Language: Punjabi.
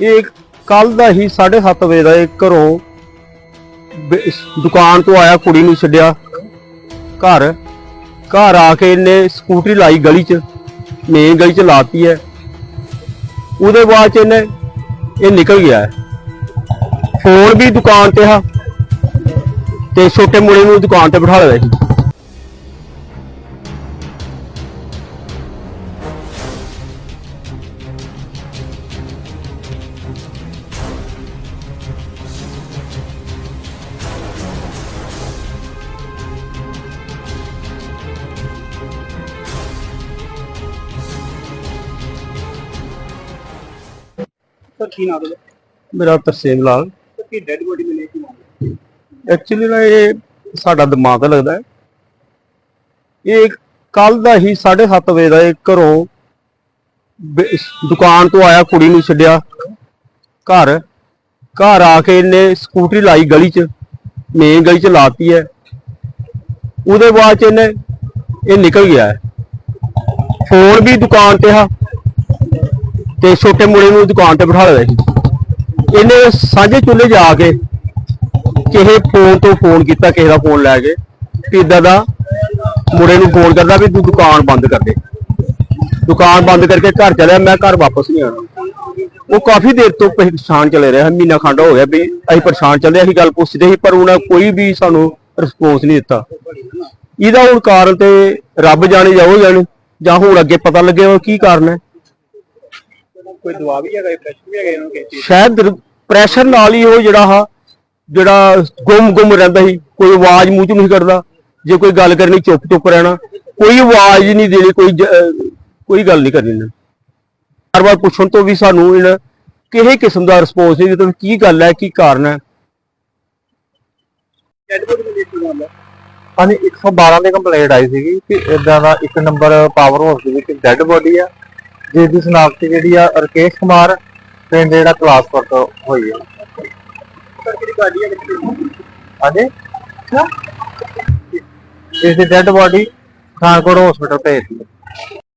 ਇਹ ਕੱਲ ਦਾ ਹੀ 7:30 ਵਜੇ ਦਾ ਇਹ ਘਰੋਂ ਦੁਕਾਨ ਤੋਂ ਆਇਆ, ਕੁੜੀ ਨੂੰ ਛੱਡਿਆ ਘਰ। ਘਰ ਆ ਕੇ ਇਹਨੇ ਸਕੂਟਰੀ ਲਾਈ ਗਲੀ 'ਚ ਮੇਨ ਗਲੀ 'ਚ ਲਾਤੀ ਹੈ। ਉਹਦੇ ਬਾਅਦ 'ਚ ਇਹਨੇ, ਇਹ ਨਿਕਲ ਗਿਆ। ਹੈ। ਫੋਨ ਵੀ ਦੁਕਾਨ ਤੇ ਆ ਤੇ ਛੋਟੇ ਮੁੰਡੇ ਨੂੰ ਦੁਕਾਨ ਤੇ ਬਿਠਾ ਲਿਆ ਸੀ। ਸਰ ਕੀ ਨਾਮ ਹੈ ਮੇਰਾ ਤਰਸੇਮ ਲਾਲ। ਸਰ ਕੀ ਡੈਡ ਬੋਡੀ ਮਿਲੀ ਕੀ ਨਾਮ ਐਕਚੁਅਲੀ ਨਾ ਇਹ ਸਾਡਾ ਦਿਮਾਗ ਲੱਗਦਾ ਹੈ। ਇਹ ਕੱਲ ਦਾ ਹੀ 7:30 ਵਜੇ ਦਾ ਇਹ ਘਰੋਂ ਦੁਕਾਨ ਤੋਂ ਆਇਆ ਕੁੜੀ ਨੂੰ ਛੱਡਿਆ। ਘਰ ਘਰ ਆ ਕੇ ਇਹਨੇ ਸਕੂਟਰੀ ਲਾਈ ਗਲੀ 'ਚ ਮੇਨ ਗਲੀ 'ਚ ਲਾਤੀ ਹੈ। ਉਹਦੇ ਬਾਅਦ 'ਚ ਇਹਨੇ ਇਹ ਨਿਕਲ ਗਿਆ ਹੈ। ਫੋਨ ਵੀ ਦੁਕਾਨ ਤੇ ਆ। ਤੇ ਛੋਟੇ ਮੁੰਡੇ ਨੂੰ ਦੁਕਾਨ ਤੇ ਬਿਠਾ ਲਿਆ ਸੀ। ਇਹਨੇ ਸਾਂਝੇ ਚੁੱਲ੍ਹੇ ਜਾ ਕੇ ਕਿਸੇ ਫੋਨ ਤੋਂ ਫੋਨ ਕੀਤਾ, ਕਿਸੇ ਦਾ ਫੋਨ ਲੈ ਕੇ ਵੀ ਇਦਾਂ ਦਾ ਮੁੰਡੇ ਨੂੰ ਫੋਨ ਕਰਦਾ ਵੀ ਤੂੰ ਦੁਕਾਨ ਬੰਦ ਕਰ ਦੇ। ਦੁਕਾਨ ਬੰਦ ਕਰਕੇ ਘਰ ਚਲਿਆ, ਮੈਂ ਘਰ ਵਾਪਸ ਨਹੀਂ ਆਣਾ ਉਹ ਕਾਫੀ ਦੇਰ ਤੋਂ ਪਰੇਸ਼ਾਨ ਚਲੇ ਰਿਹਾ, ਮਹੀਨਾ ਖੰਡ ਹੋ ਗਿਆ ਵੀ ਅਸੀਂ ਪਰੇਸ਼ਾਨ ਚੱਲੇ ਅਸੀਂ ਗੱਲ ਪੁੱਛਦੇ ਸੀ, ਪਰ ਉਹਨਾਂ ਕੋਈ ਵੀ ਸਾਨੂੰ ਰਿਸਪੌਂਸ ਨਹੀਂ ਦਿੱਤਾ। ਇਹਦਾ ਹੁਣ ਕਾਰਨ ਤੇ ਰੱਬ ਜਾਣੇ ਜਾਓ ਜਾਣੇ, ਜਾਂ ਹੁਣ ਅੱਗੇ ਪਤਾ ਲੱਗੇ ਕੀ ਕਾਰਨ ਹੈ। ਕੋਈ ਦਵਾ ਵੀ ਹੈਗਾ ਪ੍ਰੈਸ਼ਰ ਵੀ ਹੈਗਾ ਇਹਨਾਂ ਨੂੰ ਕਿਸੇ ਸ਼ਾਇਦ ਪ੍ਰੈਸ਼ਰ ਨਾਲ ਹੀ ਉਹ ਜਿਹੜਾ ਹਾ ਜਿਹੜਾ ਗੁੰਮ ਗੁੰਮ ਰਹਿੰਦਾ ਸੀ ਕੋਈ ਆਵਾਜ਼ ਮੂੰਹ ਚ ਨਹੀਂ ਕੱਢਦਾ ਜੇ ਕੋਈ ਗੱਲ ਕਰਨੀ ਚੁੱਪ ਚੁੱਪ ਰਹਿਣਾ ਕੋਈ ਆਵਾਜ਼ ਨਹੀਂ ਦੇਣੀ ਕੋਈ ਕੋਈ ਗੱਲ ਨਹੀਂ ਕਰਨੀ ਇਹਨਾਂ ਹਰ ਵਾਰ ਪੁੱਛਣ ਤੋਂ ਵੀ ਸਾਨੂੰ ਇਹਨਾਂ ਕਿਸੇ ਕਿਸਮ ਦਾ ਰਿਸਪੌਂਸ ਨਹੀਂ ਦਿੱਤਾ ਕੀ ਗੱਲ ਹੈ ਕੀ ਕਾਰਨ ਹੈ। ਹਾਂਜੀ 112 ਦੇ ਕੰਪਲੇਂਟ ਆਈ ਸੀਗੀ ਕਿ ਇਦਾਂ ਦਾ ਇੱਕ ਨੰਬਰ ਪਾਵਰ ਹਾਊਸ ਦੇ ਵਿੱਚ ਡੈੱਡ ਬੋਡੀ ਆ। ਜਿਸ ਦੀ ਸ਼ਨਾਖਤ ਜਿਹੜੀ ਆ ਰਕੇਸ਼ ਕੁਮਾਰ ਪਿੰਡ ਜਿਹੜਾ ਕਲਾਸਪੁਰ ਤੋਂ ਹੋਈ ਆ। ਹਾਂਜੀ? ਇਸ ਦੀ ਡੈੱਡ ਬੋਡੀ ਖਾਨਕੋਟ ਹਸਪੀਟਲ ਭੇਜ